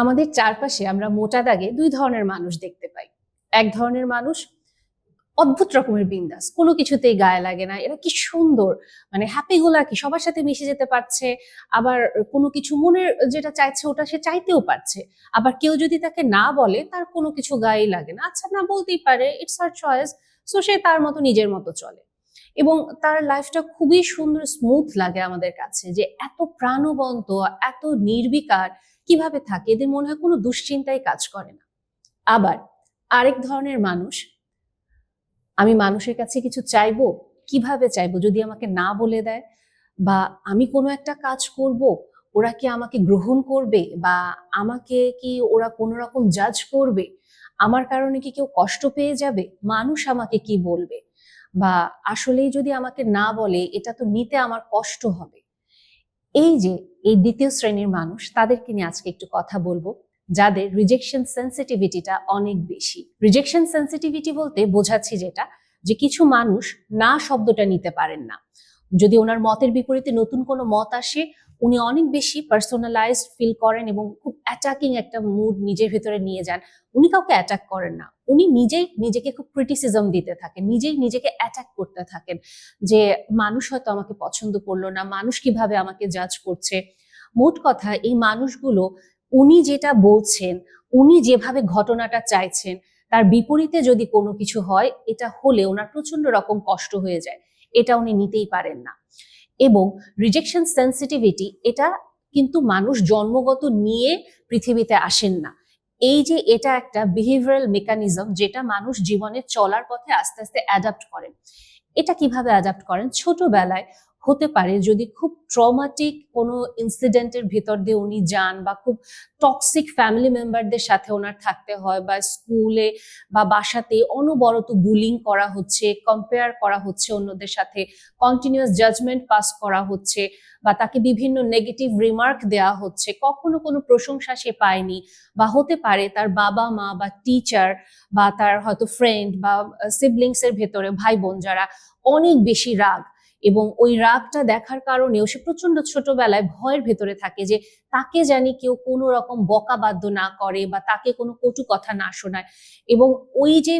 আমাদের চারপাশে আমরা মোটা দাগে দুই ধরনের মানুষ দেখতে পাই। এক ধরনের মানুষ অদ্ভুত রকমের বিন্দাস, কোনো কিছুতেই গায়ে লাগে না, এরা কি সুন্দর মানে হ্যাপি গোলা কি সবার সাথে মিশে যেতে পারছে, আবার কোনো কিছু মনের যেটা চাইছে ওটা সে চাইতেও পারছে, আবার কেউ যদি তাকে না বলে তার কোনো কিছু গায়ে লাগে না। আচ্ছা না বলতেই পারে ইটস আর চয়েস সো সে তার মতো নিজের মতো চলে। এবং তার লাইফটা খুবই সুন্দর স্মুথ লাগে আমাদের কাছে যে এত প্রাণবন্ত, এত নির্বিকার কীভাবে থাকে? এদের মনে হয় কোনো দুশ্চিন্তাই কাজ করে না। আবার আরেক ধরনের মানুষ, আমি মানুষের কাছে কিছু চাইব, কীভাবে চাইব? যদি আমাকে না বলে দেয় বা আমি কোনো একটা কাজ করব, ওরা কি আমাকে গ্রহণ করবে বা আমাকে কি ওরা কোনো রকম জাজ করবে? আমার কারণে কি কেউ কষ্ট পেয়ে যাবে? মানুষ আমাকে কি বলবে? বা আসলেই যদি আমাকে না বলে, এটা তো নিতে আমার কষ্ট হবে। এই যে এই দ্বিতীয় শ্রেণির মানুষ, তাদেরকে নিয়ে আজকে একটু কথা বলব, যাদের রিজেকশন সেন্সিটিভিটিটা অনেক বেশি। রিজেকশন সেন্সিটিভিটি বলতে বোঝাচ্ছি যেটা, যে কিছু মানুষ না শব্দটা নিতে পারেন না। যদি ওনার মতের বিপরীতে নতুন কোনো মত আসে উনি অনেক বেশি পার্সোনালাইজড ফিল করেন এবং খুব অ্যাটাকিং একটা মুড নিজের ভেতরে নিয়ে যান। উনি কাউকে অ্যাটাক করেন না। উনি নিজেই নিজেকে খুব ক্রিটিসিজম দিতে থাকেন, নিজেই নিজেকে অ্যাটাক করতে থাকেন যে, মানুষ হয়তো আমাকে পছন্দ করল না, মানুষ কীভাবে আমাকে জাজ করছে? মোট কথা, এই মানুষগুলো, উনি যেটা বলছেন, উনি যেভাবে ঘটনাটা চাইছেন, তার বিপরীতে যদি কোনো কিছু হয়, এটা হলে ওনার প্রচণ্ড রকম কষ্ট হয়ে যায়। এটা উনি নিতেই পারেন না। এবং রিজেকশন সেন্সিটিভিটি এটা কিন্তু মানুষ জন্মগত নিয়ে পৃথিবীতে আসেন না। এই যে এটা একটা বিহেভিয়ারাল মেকানিজম যেটা মানুষ জীবনে চলার পথে আস্তে আস্তে অ্যাডাপ্ট করেন এটা কীভাবে অ্যাডাপ্ট করেন? ছোটবেলায় হতে পারে যদি খুব ট্রমাটিক কোনো ইনসিডেন্টের ভিতর দিয়ে উনি যান বা খুব টক্সিক ফ্যামিলি মেম্বারদের সাথে ওনার থাকতে হয় বা স্কুলে বা বাসাতে অনবরত বুলিং করা হচ্ছে কম্পেয়ার করা হচ্ছে অন্যদের সাথে কন্টিনিউয়াস জাজমেন্ট পাস করা হচ্ছে বা তাকে বিভিন্ন নেগেটিভ রিমার্ক দেওয়া হচ্ছে, কখনো কোনো প্রশংসা সে পায়নি বা হতে পারে তার বাবা মা বা টিচার বা তার হয়তো ফ্রেন্ড বা সিবলিংস এর ভেতরে ভাই বোন যারা অনেক বেশি রাগ এবং ওই রাগটা দেখার কারণেও সে প্রচণ্ড ছোটবেলায় ভয়ের ভেতরে থাকে যে তাকে জানি কেউ কোনো রকম বকাবাদ্য না করে বা তাকে কোনো কটু কথা না শোনায়। এবং ওই যে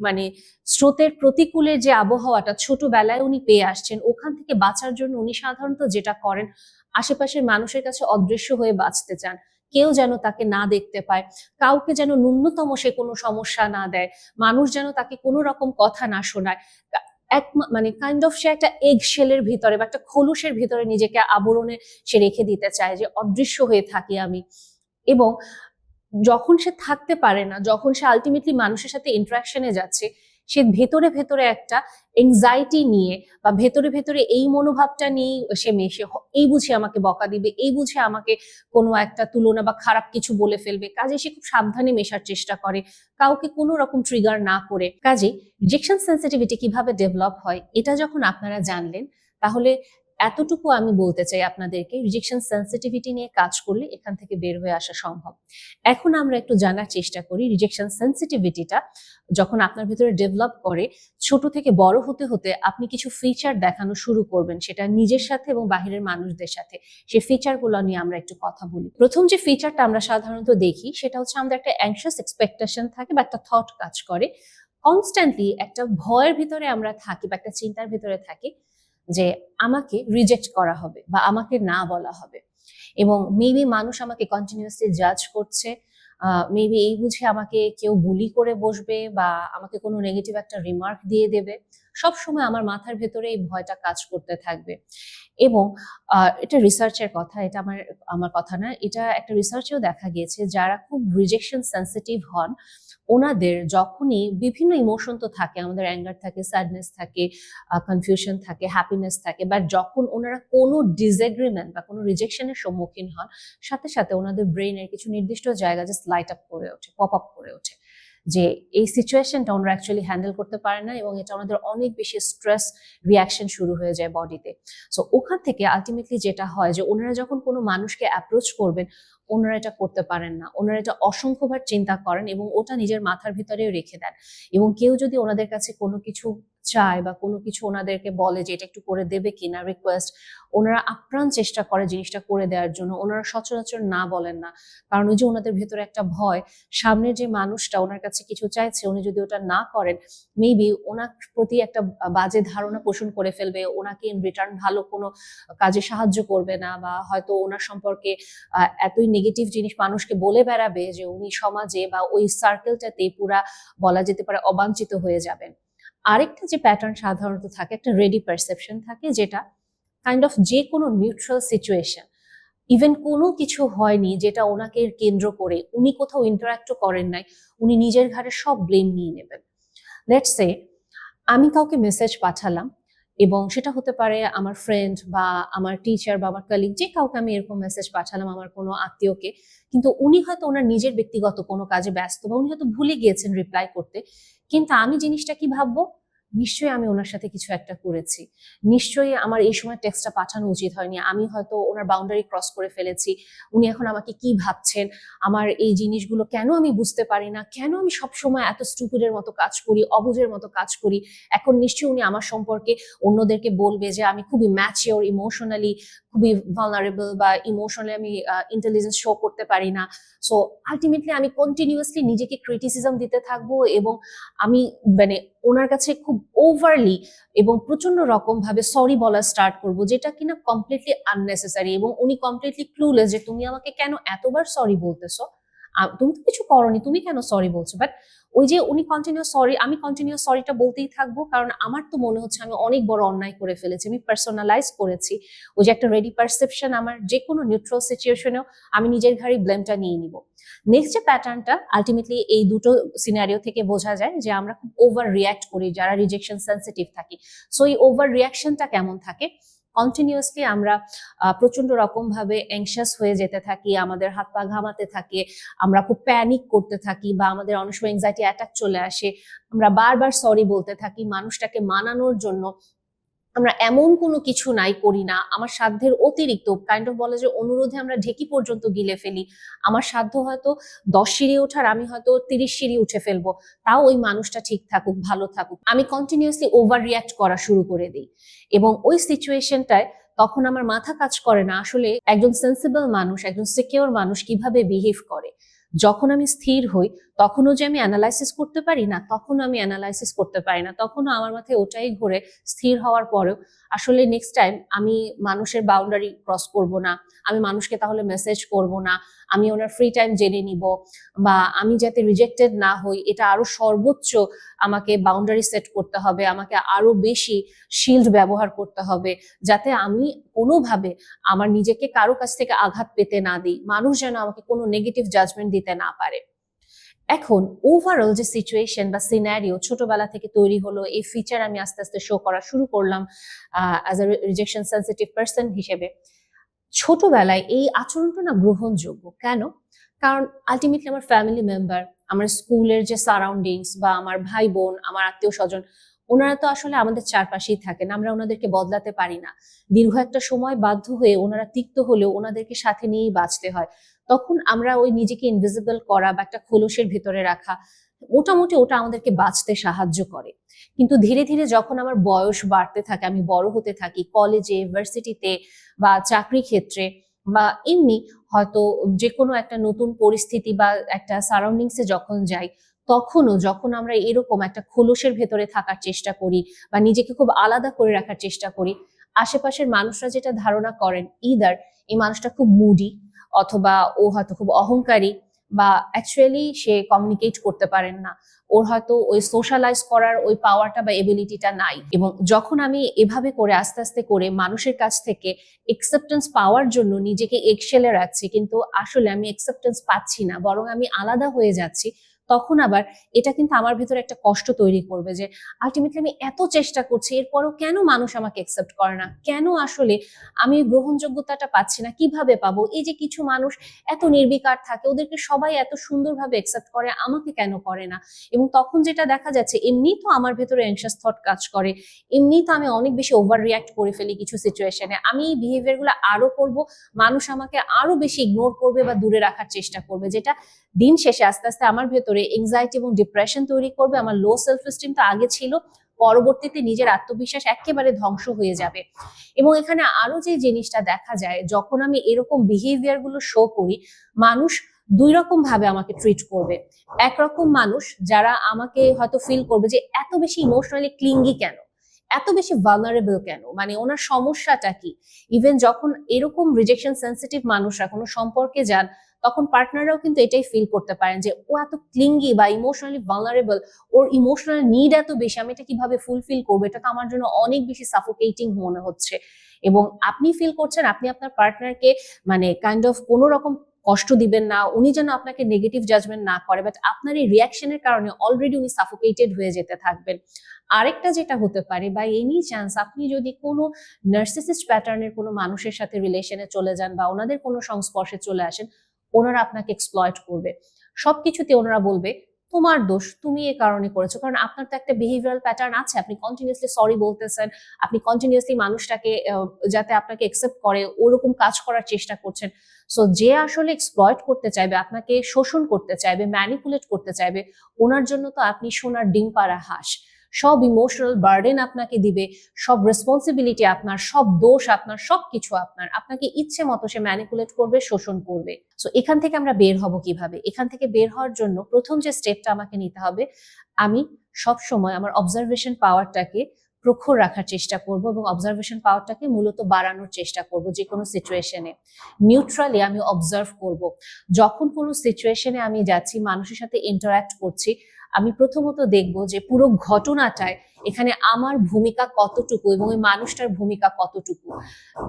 মানে স্রোতের প্রতিকূলের যে আবহাওয়াটা ছোটবেলায় উনি পেয়ে আসছেন, ওখান থেকে বাঁচার জন্য উনি সাধারণত যেটা করেন, আশেপাশের মানুষের কাছে অদৃশ্য হয়ে বাঁচতে চান। কেউ যেন তাকে না দেখতে পায়, কাউকে যেন ন্যূনতম সে কোনো সমস্যা না দেয়, মানুষ যেন তাকে কোনো রকম কথা না শোনায়। এক মানে কাইন্ড অফ সে একটা এগ শেলের ভিতরে বা একটা খোলসের ভিতরে নিজেকে আবরণে সে রেখে দিতে চায় যে অদৃশ্য হয়ে থাকি আমি। এবং যখন সে থাকতে পারে না, যখন সে আলটিমেটলি মানুষের সাথে ইন্টারাকশনে যাচ্ছে সে ভেতরে ভেতরে একটা এংজাইটি নিয়ে বা ভেতরে ভেতরে এই মনোভাবটা নিয়ে সে মেশে। এই বুঝে আমাকে বকা দিবে, এই বুঝে আমাকে কোনো একটা তুলনা বা খারাপ কিছু বলে ফেলবে। কাজে সে খুব সাবধানে মেশার চেষ্টা করে, কাউকে কোনো রকম ট্রিগার না করে। কাজে রিজেকশন সেন্সিটিভিটি কীভাবে ডেভেলপ হয়, এটা যখন আপনারা জানলেন, তাহলে এতটুকু আমি বলতে চাই আপনাদেরকে রিজেকশন সেন্সিটিভিটি নিয়ে কাজ করলে এখান থেকে বের হয়ে আসা সম্ভব। এখন আমরা একটু জানার চেষ্টা করি রিজেকশন সেন্সিটিভিটিটা যখন আপনার ভিতরে ডেভেলপ করে, ছোট থেকে বড় হতে হতে আপনি কিছু ফিচার দেখানো শুরু করবেন, সেটা নিজের সাথে এবং বাহিরের মানুষদের সাথে। সেই ফিচারগুলো নিয়ে আমরা একটু কথা বলি। প্রথম যে ফিচারটা আমরা সাধারণত দেখি, সেটা হচ্ছে আমাদের একটা অ্যাংশিয়াস এক্সপেকটেশন থাকে বা একটা থট কাজ করে। কনস্ট্যান্টলি একটা ভয়ের ভিতরে আমরা থাকি বা একটা চিন্তার ভিতরে থাকি। যে আমাকে রিজেক্ট করা হবে বা আমাকে না বলা হবে। এবং মেবি মানুষ আমাকে কন্টিনিউসলি জাজ করছে মেবি এই বুঝে আমাকে কেউ বুলি করে বসবে বা আমাকে কোনো নেগেটিভ একটা রিমার্ক দিয়ে দেবে। সব সময় আমার মাথার ভেতরে এই ভয়টা কাজ করতে থাকবে। এবং এটা রিসার্চের কথা, এটা আমার আমার কথা না, এটা একটা রিসার্চেও দেখা গিয়েছে যারা খুব রিজেকশন সেন্সিটিভ হন, ওনাদের যখনই বিভিন্ন ইমোশন তো থাকে, আমাদের অ্যাঙ্গার থাকে স্যাডনেস থাকে কনফিউশন থাকে হ্যাপিনেস থাকে বাট যখন ওনারা কোনো ডিসএগ্রিমেন্ট বা কোনো রিজেকশনের সম্মুখীন হন, সাথে সাথে ওনাদের ব্রেনের কিছু নির্দিষ্ট জায়গা জাস্ট লাইট আপ করে ওঠে পপ আপ করে ওঠে। যে এই সিচুয়েশনটা ওনারা অ্যাকচুয়ালি হ্যান্ডেল করতে পারে না এবং এটা ওনাদের অনেক বেশি স্ট্রেস রিয়াকশন শুরু হয়ে যায় বডিতে সো ওখান থেকে আলটিমেটলি যেটা হয় যে ওনারা যখন কোনো মানুষকে অ্যাপ্রোচ করবেন, ওনারা এটা করতে পারেন না। ওনারা এটা অসংখ্যবার চিন্তা করেন এবং ওটা নিজের মাথার ভিতরেও রেখে দেন। এবং কেউ যদি ওনাদের কাছে কোনো কিছু চায় বা কোনো কিছু ওনাদেরকে বলে যে এটা একটু করে দেবে কিনা রিকোয়েস্ট ওনারা আপ্রাণ চেষ্টা করে জিনিসটা করে দেওয়ার জন্য। ওনারা সচরাচর না বলেন না। কারণ ওই যে ওনাদের ভেতরে একটা ভয়, সামনের যে মানুষটা ওনার কাছে কিছু চাইছে, উনি যদি ওটা না করেন মেবি ওনার প্রতি একটা বাজে ধারণা পোষণ করে ফেলবে, ওনাকে ইন রিটার্ন ভালো কোনো কাজে সাহায্য করবে না বা হয়তো ওনার সম্পর্কে এতই নেগেটিভ জিনিস মানুষকে বলে বেড়াবে যে উনি সমাজে বা ওই সার্কেলটাতে পুরা বলা যেতে পারে অবাঞ্ছিত হয়ে যাবেন। আরেকটা যে প্যাটার্ন সাধারণত থাকে, একটা রেডি পারসেপশন থাকে, যেটা কাইন্ড অফ যে কোনো নিউট্রাল সিচুয়েশন ইভেন কোনো কিছু হয়নি যেটা ওনাকে কেন্দ্র করে উনি কোথাও ইন্টারাক্টও করেন নাই, উনি নিজের ঘাড়ে সব ব্লেম নিয়ে নেবেন। লেটস সে আমি কাউকে মেসেজ পাঠালাম এবং সেটা হতে পারে আমার ফ্রেন্ড বা আমার টিচার বা আমার কালিগ যে কাউকে আমি এরকম মেসেজ পাঠালাম আমার কোনো আত্মীয়কে, কিন্তু উনি হয়তো ওনার নিজের ব্যক্তিগত কোনো কাজে ব্যস্ত বা উনি হয়তো ভুলে গিয়েছেন রিপ্লাই করতে কিন্তু আমি জিনিসটা কি ভাববো? নিশ্চয়ই আমি ওনার সাথে কিছু একটা করেছি। নিশ্চয়ই আমার এই সময় টেক্সটটা পাঠানো উচিত হয়নি। আমি হয়তো ওনার বাউন্ডারি ক্রস করে ফেলেছি। উনি এখন আমাকে কি ভাবছেন? আমার এই জিনিসগুলো কেন আমি বুঝতে পারি না? কেন আমি সব সময় এত স্টুপিডের মতো কাজ করি, অবুঝের মতো কাজ করি? এখন নিশ্চয়ই উনি আমার সম্পর্কে অন্যদেরকে বলবে যে, আমি খুবই ম্যাচিওর ইমোশনালি খুবই ভালনারেবল বা ইমোশনালি আমি ইন্টেলিজেন্স শো করতে পারি না। সো আলটিমেটলি আমি কন্টিনিউয়াসলি নিজেকে ক্রিটিসিজম দিতে থাকব এবং আমি মানে ওনার কাছে খুব ওভারলি এবং প্রচণ্ড রকম ভাবে সরি বলা স্টার্ট করব, যেটা কিনা কমপ্লিটলি আননেসেসারি এবং উনি কমপ্লিটলি ক্লুলেস যে তুমি আমাকে কেন এতবার সরি বলতেছো। তুমি তো কিছু করনি, তুমি কেন সরি বলছো? বাট ওই যে উনি কন্টিনিউ সরি আমি কন্টিনিউ সরিটা বলতেই থাকব, কারণ আমার তো মনে হচ্ছে আমি অনেক বড় অন্যায় করে ফেলেছি, আমি পার্সোনালাইজ করেছি। ওই যে একটা রেডি পারসেপশন আমার যে কোনো নিউট্রাল সিচুয়েশনেও আমি নিজের ঘাড়ে ব্লেমটা নিয়ে নিব। নেক্সট যে প্যাটার্নটা আলটিমেটলি এই দুটো সিনারিও থেকে বোঝা যায় যে আমরা খুব ওভার রিয়াক্ট করি, যারা রিজেকশন সেন্সিটিভ থাকি। সো এই ওভার রিয়াকশনটা কেমন থাকে? কন্টিনিউয়াসলি আমরা প্রচণ্ড রকম ভাবে অ্যাংশাস হয়ে যেতে থাকি, আমাদের হাত পা ঘামাতে থাকে, আমরা খুব প্যানিক করতে থাকি বা আমাদের অনেক সময় অ্যাংজাইটি অ্যাটাক চলে আসে, আমরা বারবার সরি বলতে থাকি মানুষটাকে মানানোর জন্য আমরা এমন কোনো কিছু নাই করি না। আমার সাধ্যের অতিরিক্ত কাইন্ড অফ বলে যে অনুরোধে আমরা ঢেকি পর্যন্ত গিলে ফেলি। আমার সাধ্য হয়তো দশ সিঁড়ি ওঠার, আমি হয়তো তিরিশ সিঁড়ি উঠে ফেলব। তাও ওই মানুষটা ঠিক থাকুক, ভালো থাকুক। আমি কন্টিনিউসলি ওভার রিয়াক্ট করা শুরু করে দিই। এবং ওই সিচুয়েশনটায় তখন আমার মাথা কাজ করে না আসলে একজন সেন্সিবল মানুষ, একজন সিকিওর মানুষ কীভাবে বিহেভ করে। যখন আমি স্থির হই তখনও যে আমি অ্যানালাইসিস করতে পারি না, তখনও আমি অ্যানালাইসিস করতে পারি না, তখনও আমার মাথায় ওটাই ঘুরে, স্থির হওয়ার পরেও। আসলে নেক্সট টাইম আমি মানুষের বাউন্ডারি ক্রস করব না, আমি মানুষকে তাহলে মেসেজ করব না, আমি ওনার ফ্রি টাইম জেনে নিব, বা আমি যাতে রিজেক্টেড না হই, এটা আরও সর্বোচ্চ আমাকে বাউন্ডারি সেট করতে হবে, আমাকে আরও বেশি শিল্ড ব্যবহার করতে হবে, যাতে আমি কোনোভাবে আমার নিজেকে কারও কাছ থেকে আঘাত পেতে না দিই, মানুষ যেন আমাকে কোনো নেগেটিভ জাজমেন্ট দিতে না পারে। এখন ওভারঅল যে সিচুয়েশন বা সিনারিও ছোটবেলা থেকে তৈরি হলো, এই ফিচার আমি আস্তে আস্তে শো করা শুরু করলাম as a rejection sensitive person হিসেবে। ছোটবেলায় এই আচরণটা না গ্রহণযোগ্য। কেন? কারণ আলটিমেটলি আমার ফ্যামিলি মেম্বার আমার স্কুলের যে সারাউন্ডিংস বা আমার ভাই বোন আমার আত্মীয় স্বজন ওনারা তো আসলে আমাদের চারপাশেই থাকেন। আমরা ওনাদেরকে বদলাতে পারি না। দীর্ঘ একটা সময় বাধ্য হয়ে ওনারা তিক্ত হলেও ওনাদেরকে সাথে নিয়েই বাঁচতে হয়। তখন আমরা ওই নিজেকে ইনভিজিবল করা বা একটা খোলসের ভিতরে রাখা, মোটামুটি ওটা আমাদেরকে বাঁচতে সাহায্য করে। কিন্তু ধীরে ধীরে যখন আমার বয়স বাড়তে থাকে, আমি বড় হতে থাকি কলেজে ইউনিভার্সিটিতে বা চাকরি ক্ষেত্রে বা এমনি হয়তো যে কোনো একটা নতুন পরিস্থিতি বা একটা সারাউন্ডিংসে যখন যাই, তখনও যখন আমরা এরকম একটা খোলসের ভেতরে থাকার চেষ্টা করি বা নিজেকে খুব আলাদা করে রাখার চেষ্টা করি, আশেপাশের মানুষরা যেটা ধারণা করেন ইদার এই মানুষটা খুব মুডি অথবা ও হয়তো খুব অহংকারী বা অ্যাকচুয়ালি সে কমিউনিকেট করতে পারেন না। ওর হয়তো ওই সোশ্যালাইজ করার ওই পাওয়ারটা বা এবিলিটিটা নাই। এবং যখন আমি এভাবে করে আস্তে আস্তে করে মানুষের কাছ থেকে একসেপ্টেন্স পাওয়ার জন্য নিজেকে এক্সেলে রাখছি, কিন্তু আসলে আমি একসেপ্টেন্স পাচ্ছি না, বরং আমি আলাদা হয়ে যাচ্ছি তখন আবার এটা কিন্তু আমার ভেতরে একটা কষ্ট তৈরি করবে যে আলটিমেটলি আমি এত চেষ্টা করছি, এরপরও কেন মানুষ আমাকে একসেপ্ট করে না? কেন আসলে আমি গ্রহণযোগ্যতাটা পাচ্ছি না? কীভাবে পাবো? এই যে কিছু মানুষ এত নির্বিকার থাকে, ওদেরকে সবাই এত সুন্দরভাবে একসেপ্ট করে, আমাকে কেন করে না? এবং তখন যেটা দেখা যাচ্ছে এমনি তো আমার ভেতরে অ্যাংশাস থট কাজ করে এমনি তো আমি অনেক বেশি ওভার রিয়াক্ট করে ফেলি কিছু সিচুয়েশনে আমি এই বিহেভিয়ারগুলো আরও করব, মানুষ আমাকে আরও বেশি ইগনোর করবে বা দূরে রাখার চেষ্টা করবে, যেটা দিন শেষে আস্তে আস্তে আমার ভেতরে এংজাইটি এবং ডিপ্রেশন তৈরি করবে, আমার লো সেলফ এস্টিম তো আগে ছিল, পরবর্তীতে নিজের আত্মবিশ্বাস একেবারে ধ্বংস হয়ে যাবে। এবং এখানে আরও যে জিনিসটা দেখা যায়, যখন আমি এরকম বিহেভিয়ারগুলো শো করি, মানুষ দুই রকম ভাবে আমাকে ট্রিট করবে। একরকম মানুষ যারা আমাকে হয়তো ফিল করবে যে এত বেশি ইমোশনালি ক্লিঙ্গি কেন? এত বেশি ভালনারেবল কেন? মানে ওনার সমস্যাটা কি? ইভেন যখন এরকম রিজেকশন সেন্সিটিভ মানুষরা কোনো সম্পর্কে যান তখন পার্টনাররাও কিন্তু এটাই ফিল করতে পারেন যে, ও এত ক্লিঙ্গি বা ইমোশনালি ভালনারেবল ওর ইমোশনাল নিড এত বেশি, আমি এটা কীভাবে ফুলফিল করব? এটা তো আমার জন্য অনেক বেশি সাফোকেটিং মনে হচ্ছে। এবং আপনি ফিল করছেন, আপনি আপনার পার্টনারকে মানে কাইন্ড অফ কোনো রকম কষ্ট দিবেন না, উনি যেন আপনাকে নেগেটিভ জাজমেন্ট না করে বাট আপনার এই রিয়াকশনের কারণে অলরেডি উনি সাফোকেটেড হয়ে যেতে থাকবেন। আরেকটা যেটা হতে পারে বা এনি চান্স আপনি যদি কোনো নার্সিসিস্ট প্যাটার্নের কোনো মানুষের সাথে রিলেশনে চলে যান বা ওনাদের কোনো সংস্পর্শে চলে আসেন ওনারা আপনাকে এক্সপ্লয়েট করবে। সবকিছুতে ওনারা বলবে, তোমার দোষ, তুমি এ কারণে করেছ। কারণ আপনার তো একটা বিহেভিয়ারাল প্যাটার্ন আছে, আপনি কন্টিনিউসলি সরি বলতেছেন, আপনি কন্টিনিউসলি মানুষটাকে যাতে আপনাকে একসেপ্ট করে, ওরকম কাজ করার চেষ্টা করছেন। সো যে আসলে এক্সপ্লয়েট করতে চাইবে, আপনাকে শোষণ করতে চাইবে ম্যানিপুলেট করতে চাইবে, ওনার জন্য তো আপনি সোনার ডিম পাড়া হাঁস। সব ইমোশনাল বার্ডেন আপনাকে দিবে, সব রেসপন্সিবিলিটি আপনার, সব দোষ আপনার, সব কিছু আপনার। আপনাকে ইচ্ছে মতো সে ম্যানিপুলেট করবে, শোষণ করবে। সো এখান থেকে আমরা বের হব কীভাবে? এখান থেকে বের হওয়ার জন্য প্রথম যে স্টেপটা আমাকে নিতে হবে, আমি সব সময় আমার অবজারভেশন পাওয়ারটাকে প্রখর রাখার চেষ্টা করব এবং অবজারভেশন পাওয়ারটাকে মূলত বাড়ানোর চেষ্টা করব যে কোনো সিচুয়েশনে নিউট্রালি আমি অবজার্ভ করব। যখন কোনো সিচুয়েশনে আমি যাচ্ছি, মানুষের সাথে ইন্টারাক্ট করছি আমি প্রথমত দেখব যে পুরো ঘটনাটায় এখানে আমার ভূমিকা কতটুকু এবং ওই মানুষটার ভূমিকা কতটুকু।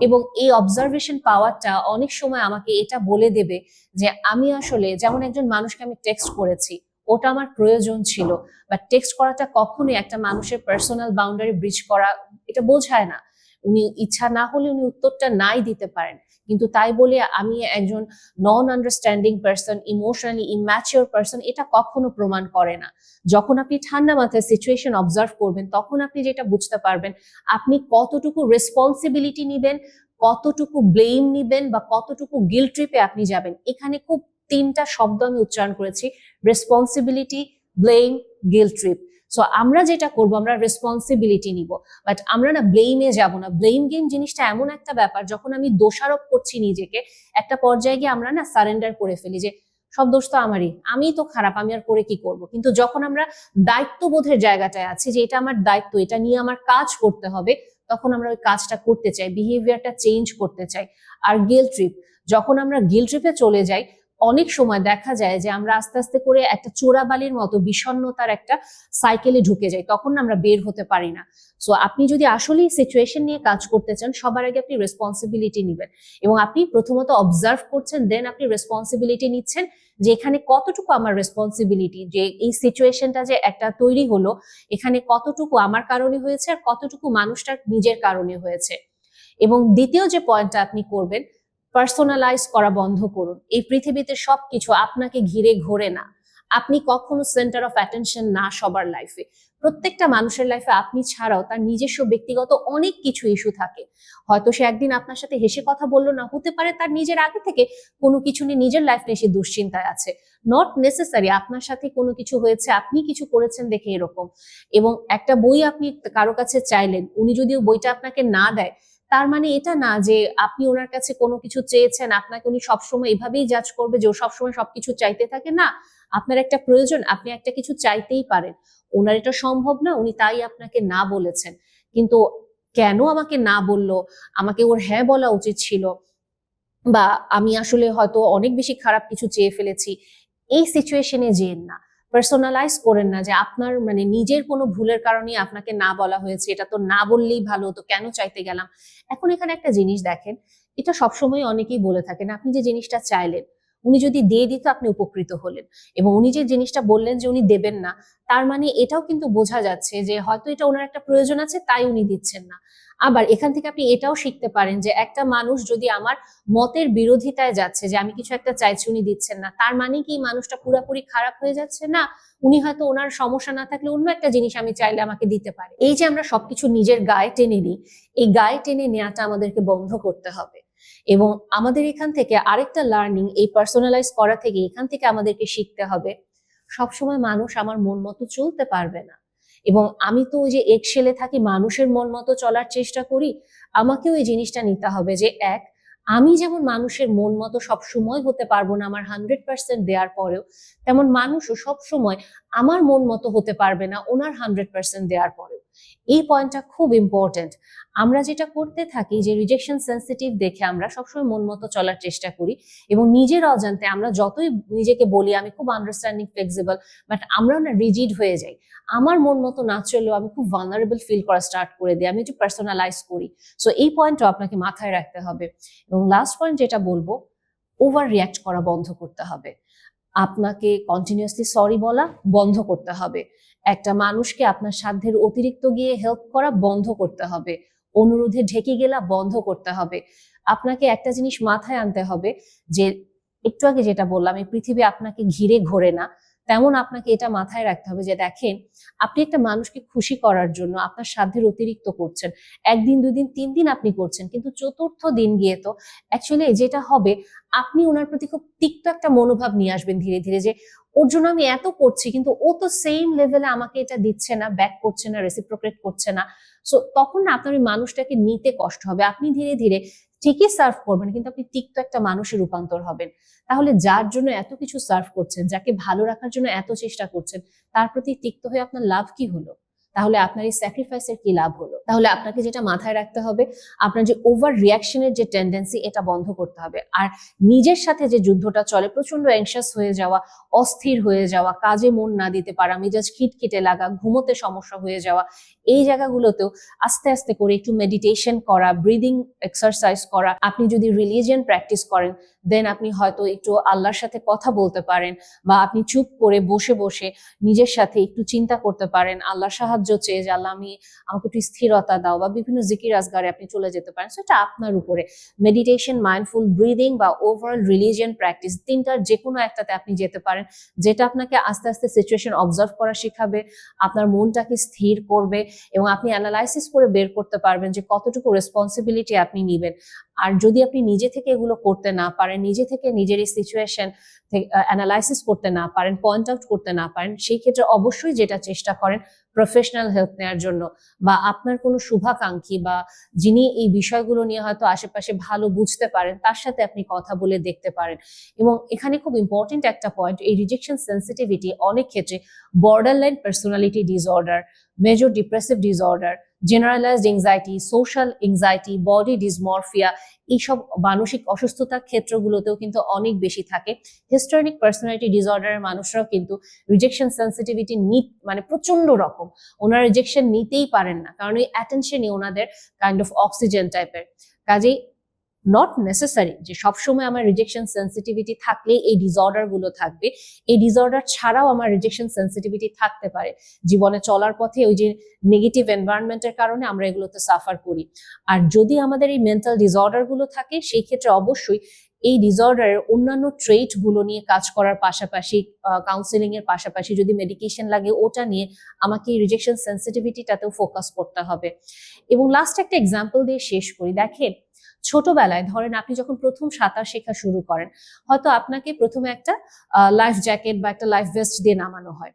এবং এই অবজারভেশন পাওয়ারটা অনেক সময় আমাকে এটা বলে দেবে যে আমি আসলে যেমন একজন মানুষকে আমি টেক্সট করেছি, ওটা আমার প্রয়োজন ছিল। বা টেক্সট করাটা কখনোই একটা মানুষের পার্সোনাল বাউন্ডারি ব্রিজ করা এটা বোঝায় না। উনি ইচ্ছা না হলে উনি উত্তরটা নাই দিতে পারেন। কিন্তু তাই বলে আমি একজন non understanding person emotionally immature person এটা কখনো প্রমাণ করে না। যখন আপনি ঠান্ডা মাথায় সিচুয়েশন অবজার্ভ করবেন, তখন আপনি যেটা বুঝতে পারবেন, আপনি কতটুকু রেসপন্সিবিলিটি নিবেন, কতটুকু ব্লেম নিবেন বা কতটুকু গিল ট্রিপে আপনি যাবেন। এখানে খুব তিনটা শব্দ আমি উচ্চারণ করেছি responsibility blame guilt trip so আমরা যেটা করব, আমরা রেসপন্সিবিলিটি নিব। বাট আমরা না ব্লেমে যাব না। ব্লেম গেম জিনিসটা এমন একটা ব্যাপার, যখন আমি দোষারোপ করছি নিজেকে, একটা পর্যায়ে গিয়ে আমরা না সারেন্ডার করে ফেলি যে, সব দোষ তো আমারই, আমি তো খারাপ, আমি আর করে কি করব? কিন্তু যখন আমরা দায়িত্ববোধের জায়গাটায় আছি যে, এটা আমার দায়িত্ব, এটা নিয়ে আমার কাজ করতে হবে, তখন আমরা ওই কাজটা করতে চাই বিহেভিয়ারটা চেঞ্জ করতে চাই। আর গিল ট্রিপ যখন আমরা গিল ট্রিপে চলে যাই অনেক সময় দেখা যায় যে আমরা আস্তে আস্তে করে একটা চোরাবালির মতো বিষণ্ণতার একটা সাইকেলে ঢুকে যাই, তখন আমরা বের হতে পারি না। সো আপনি যদি আসলেই সিচুয়েশন নিয়ে কাজ করতে চান, সবার আগে আপনি রেসপন্সিবিলিটি নেবেন এবং আপনি প্রথমত অবজার্ভ করছেন দেন আপনি রেসপন্সিবিলিটি নিচ্ছেন যে এখানে কতটুকু আমার রেসপন্সিবিলিটি যে এই সিচুয়েশনটা যে একটা তৈরি হলো, এখানে কতটুকু আমার কারণে হয়েছে আর কতটুকু মানুষটার নিজের কারণে হয়েছে। এবং দ্বিতীয় যে পয়েন্টটা আপনি করবেন পার্সোনালাইজ করা বন্ধ করুন। এই পৃথিবীতে সবকিছু আপনাকে ঘিরে ঘোরে না। আপনি কখনো সেন্টার অফ অ্যাটেনশন না সবার লাইফে প্রত্যেকটা মানুষের লাইফে আপনি ছাড়াও তার নিজস্ব ব্যক্তিগত অনেক কিছু ইস্যু থাকে। হয়তো সে একদিন আপনার সাথে হেসে কথা বলল না, হতে পারে তার নিজের আগে থেকে কোনো কিছু নিয়ে নিজের লাইফ নিয়ে সে দুশ্চিন্তায় আছে। নট নেসেসারি আপনার সাথে কোনো কিছু হয়েছে, আপনি কিছু করেছেন দেখে এরকম। এবং একটা বই আপনি কারও কাছে চাইলেন, উনি যদি বইটা আপনাকে না দেয় তার মানে এটা না যে আপনি ওনার কাছে কোনো কিছু চেয়েছেন, আপনাকে উনি সবসময় এভাবেই জাজ করবে যে ও সবসময় সবকিছু চাইতে থাকে। না, আপনার একটা প্রয়োজন, আপনি একটা কিছু চাইতেই পারেন। ওনার এটা সম্ভব না, উনি তাই আপনাকে না বলেছেন। কিন্তু কেন আমাকে না বলল? আমাকে ওর হ্যাঁ বলা উচিত ছিল। বা আমি আসলে হয়তো অনেক বেশি খারাপ কিছু চেয়ে ফেলেছি। এই সিচুয়েশনে যেন না। পার্সোনালাইজ করেন না যে আপনার মানে নিজের কোনো ভুলের কারণে আপনাকে না বলা হয়েছে, এটা তো না বললেই ভালো, তো কেন চাইতে গেলাম? এখন এখানে একটা জিনিস দেখেন, এটা সবসময় অনেকেই বলে থাকেন, আপনি যে জিনিসটা চাইলেন উনি যদি দিয়ে দিত, আপনি উপকৃত হলেন। এবং উনি যে জিনিসটা বললেন যে উনি দেবেন না, তার মানে এটাও কিন্তু বোঝা যাচ্ছে যে হয়তো এটা ওনার একটা প্রয়োজন আছে, তাই উনি দিচ্ছেন না। আবার এখান থেকে আপনি এটাও শিখতে পারেন যে একটা মানুষ যদি আমার মতের বিরোধিতায় যাচ্ছে যে আমি কিছু একটা চাইছি, উনি দিচ্ছেন না, তার মানে কি মানুষটা পুরাপুরি খারাপ হয়ে যাচ্ছে? না, উনি হয়তো ওনার সমস্যা না থাকলে অন্য একটা জিনিস আমি চাইলে আমাকে দিতে পারে। এই যে আমরা সবকিছু নিজের গায়ে টেনে নিই, এই গায়ে টেনে নেওয়াটা আমাদেরকে বন্ধ করতে হবে। এবং আমাদের এখান থেকে আরেকটা লার্নিং এই পার্সোনালাইজ করা থেকে এখান থেকে আমাদেরকে শিখতে হবে। সবসময় মানুষ আমার মন মতো চলতে পারবে না। এবং আমি তো ওই যে একশেলে থাকি, মানুষের মন মতো চলার চেষ্টা করি, আমাকেও এই জিনিসটা নিতে হবে যে, এক, আমি যেমন মানুষের মন মতো সব সময় হতে পারব না আমার হান্ড্রেড পার্সেন্ট দেওয়ার পরেও, তেমন মানুষও সব সময় আমার মন মতো হতে পারবে না ওনার হান্ড্রেড পার্সেন্ট দেওয়ার পরেও। এই পয়েন্টটা খুব ইম্পর্টেন্ট আমরা যেটা করতে থাকি যে রিজেকশন সেন্সিটিভ দেখে আমরা সবসময় মন মতো চলার চেষ্টা করি এবং নিজের অজান্তে আমরা যতই নিজেকে বলি, আমি খুব আন্ডারস্ট্যান্ডিং ফ্লেক্সিবল বাট আমরা না রিজিড হয়ে যাই। আমার মন মতো না চললেও আমি খুব ভানারেবল ফিল করা স্টার্ট করে দিই, আমি একটু পার্সোনালাইজ করি। সো এই পয়েন্টটাও আপনাকে মাথায় রাখতে হবে। এবং লাস্ট পয়েন্ট যেটা বলব ওভার রিয়াক্ট করা বন্ধ করতে হবে। আপনাকে কন্টিনিউয়াসলি সরি বলা বন্ধ করতে হবে। একটা মানুষকে আপনার সাধ্যের অতিরিক্ত গিয়ে হেল্প করা বন্ধ করতে হবে। অনুরোধে ঢেকে গেলা বন্ধ করতে হবে। আপনাকে একটা জিনিস মাথায় আনতে হবে যে, একটু আগে যেটা বললাম, এই পৃথিবী আপনাকে ঘিরে ঘোরে না। তেমন আপনাকে এটা মাথায় রাখতে হবে যে, দেখেন, আপনি একটা মানুষকে খুশি করার জন্য আপনার সাধ্যের অতিরিক্ত করছেন। একদিন দুই দিন তিন দিন আপনি করছেন, কিন্তু চতুর্থ দিন গিয়ে তো অ্যাকচুয়ালি যেটা হবে, আপনি ওনার প্রতি খুব তিক্ত একটা মনোভাব নিয়ে আসবেন ধীরে ধীরে যে ওর জন্য আমি এত করছি, কিন্তু ও তো সেম লেভেলে আমাকে এটা দিচ্ছে না ব্যাক করছে না রেসিপ্রোকেট করছে না। সো তখন না আপনার ওই মানুষটাকে নিতে কষ্ট হবে। আপনি ধীরে ধীরে ঠিকই সার্ভ করবেন, কিন্তু আপনি তিক্ত একটা মানুষে রূপান্তর হবেন। তাহলে যার জন্য এত কিছু সার্ভ করছেন, যাকে ভালো রাখার জন্য এত চেষ্টা করছেন, তার প্রতি তিক্ত হয়ে আপনার লাভ কি হলো? তাহলে আপনার এই স্যাক্রিফাইসের কি লাভ হলো? তাহলে আপনাকে যেটা মাথায় রাখতে হবে, আপনার যে ওভার রিয়াকশনের যে টেন্ডেন্সি এটা বন্ধ করতে হবে। আর নিজের সাথে যে যুদ্ধটা চলে প্রচণ্ড অ্যাংশাস হয়ে যাওয়া, অস্থির হয়ে যাওয়া, কাজে মন না দিতে পারা, মেজাজ খিটখিটে লাগা, ঘুমোতে সমস্যা হয়ে যাওয়া, এই জায়গাগুলোতেও আস্তে আস্তে করে একটু মেডিটেশন করা ব্রিদিং এক্সারসাইজ করা। আপনি যদি রিলিজিয়ান প্র্যাকটিস করেন দেন আপনি হয়তো একটু আল্লাহর সাথে কথা বলতে পারেন বা আপনি চুপ করে বসে বসে নিজের সাথে একটু চিন্তা করতে পারেন। আল্লাহর সাহায্য চেয়ে যে, আল্লাহ, আমি, আমাকে একটু স্থিরতা দাও বা বিভিন্ন জিকির আজগারে আপনি চলে যেতে পারেন। সেটা আপনার উপরে। মেডিটেশন মাইন্ডফুল ব্রিদিং বা ওভারঅল রিলিজিয়ান প্র্যাকটিস তিনটার যে কোনো একটাতে আপনি যেতে পারেন, যেটা আপনাকে আস্তে আস্তে সিচুয়েশন অবজার্ভ করা শেখাবে, আপনার মনটাকে স্থির করবে এবং আপনি অ্যানালাইসিস করে বের করতে পারবেন যে, কতটুকু রেসপন্সিবিলিটি আপনি নেবেন। আর যদি আপনি নিজে থেকে এগুলো করতে না পারেন, নিজে থেকে নিজের এই সিচুয়েশন অ্যানালাইসিস করতে না পারেন পয়েন্ট আউট করতে না পারেন, সেই ক্ষেত্রে অবশ্যই যেটা চেষ্টা করেন প্রফেশনাল হেল্প নেওয়ার জন্য বা আপনার কোনো শুভাকাঙ্ক্ষী বা যিনি এই বিষয়গুলো নিয়ে হয়তো আশেপাশে ভালো বুঝতে পারেন, তার সাথে আপনি কথা বলে দেখতে পারেন। এবং এখানে খুব ইম্পর্টেন্ট একটা পয়েন্ট এই রিজেকশন সেন্সিটিভিটি অনেক ক্ষেত্রে borderline personality disorder major depressive disorder generalised anxiety social anxiety body dysmorphia এইসব মানসিক অসুস্থতার ক্ষেত্রগুলোতেও কিন্তু অনেক বেশি থাকে। হিস্টোরিক পার্সোনালিটি ডিসঅর্ডারের মানুষরাও কিন্তু রিজেকশন সেন্সিটিভিটি নিট মানে প্রচণ্ড রকম। ওনারা রিজেকশন নিতেই পারেন না, কারণ ওই অ্যাটেনশনই ওনাদের কাইন্ড অফ অক্সিজেন টাইপের কাজেই নট নেসেসারি যে সবসময় আমার রিজেকশন সেন্সিটিভিটি থাকলেই এই ডিসঅর্ডারগুলো থাকবে। এই ডিসঅর্ডার ছাড়াও আমার রিজেকশন সেন্সিটিভিটি থাকতে পারে। জীবনে চলার পথে ওই যে নেগেটিভ এনভায়রনমেন্টের কারণে আমরা এগুলোতে সাফার করি। আর যদি আমাদের এই মেন্টাল ডিসঅর্ডারগুলো থাকে, সেই ক্ষেত্রে অবশ্যই এই ডিসঅর্ডারের অন্যান্য ট্রেটগুলো নিয়ে কাজ করার পাশাপাশি কাউন্সিলিং এর পাশাপাশি যদি মেডিকেশন লাগে, ওটা নিয়ে আমাকে রিজেকশন সেন্সিটিভিটিটাতেও ফোকাস করতে হবে। এবং লাস্ট একটা এক্সাম্পল দিয়ে শেষ করি। দেখেন ছোটবেলায় ধরেন আপনি যখন প্রথম সাঁতার শেখা শুরু করেন, হয়তো আপনাকে প্রথমে একটা লাইফ জ্যাকেট বা একটা লাইফ ভেস্ট দিয়ে নামানো হয়।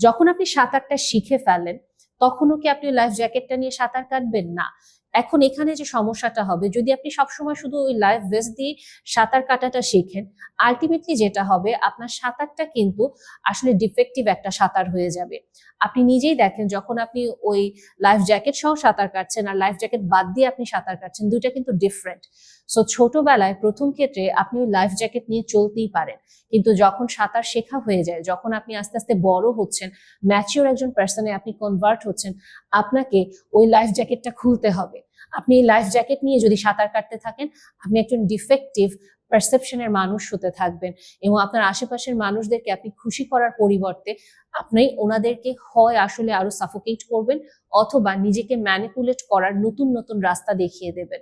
যখন আপনি সাঁতারটা শিখে ফেলেন তখনও কি আপনি লাইফ জ্যাকেটটা নিয়ে সাঁতার কাটবেন? না। এখন এখানে যে সমস্যাটা হবে, যদি আপনি সবসময় শুধু ওই লাইফ ভেস্ট দিয়ে সাঁতার কাটাটা শেখেন আলটিমেটলি যেটা হবে, আপনার সাঁতারটা কিন্তু আসলে ডিফেক্টিভ একটা সাঁতার হয়ে যাবে। আপনি নিজেই দেখেন, যখন আপনি ওই লাইফ জ্যাকেট সহ সাঁতার কাটছেন আর লাইফ জ্যাকেট বাদ দিয়ে আপনি সাঁতার কাটছেন, দুইটা কিন্তু ডিফারেন্ট সো ছোটবেলায় প্রথম ক্ষেত্রে আপনি ওই লাইফ জ্যাকেট নিয়ে চলতেই পারেন। কিন্তু যখন সাঁতার শেখা হয়ে যায়, যখন আপনি আস্তে আস্তে বড় হচ্ছেন ম্যাচিওর একজন পার্সনে আপনি কনভার্ট হচ্ছেন, আপনাকে ওই লাইফ জ্যাকেটটা খুলতে হবে। আপনি এই লাইফ জ্যাকেট নিয়ে যদি সাঁতার কাটতে থাকেন, আপনি একজন ডিফেক্টিভ পারসেপশনের মানুষ হতে থাকবেন এবং আপনার আশেপাশের মানুষদেরকে আপনি খুশি করার পরিবর্তে আপনি ওনাদেরকে হয় আসলে আরও সাফোকেট করবেন অথবা নিজেকে ম্যানিপুলেট করার নতুন নতুন রাস্তা দেখিয়ে দেবেন।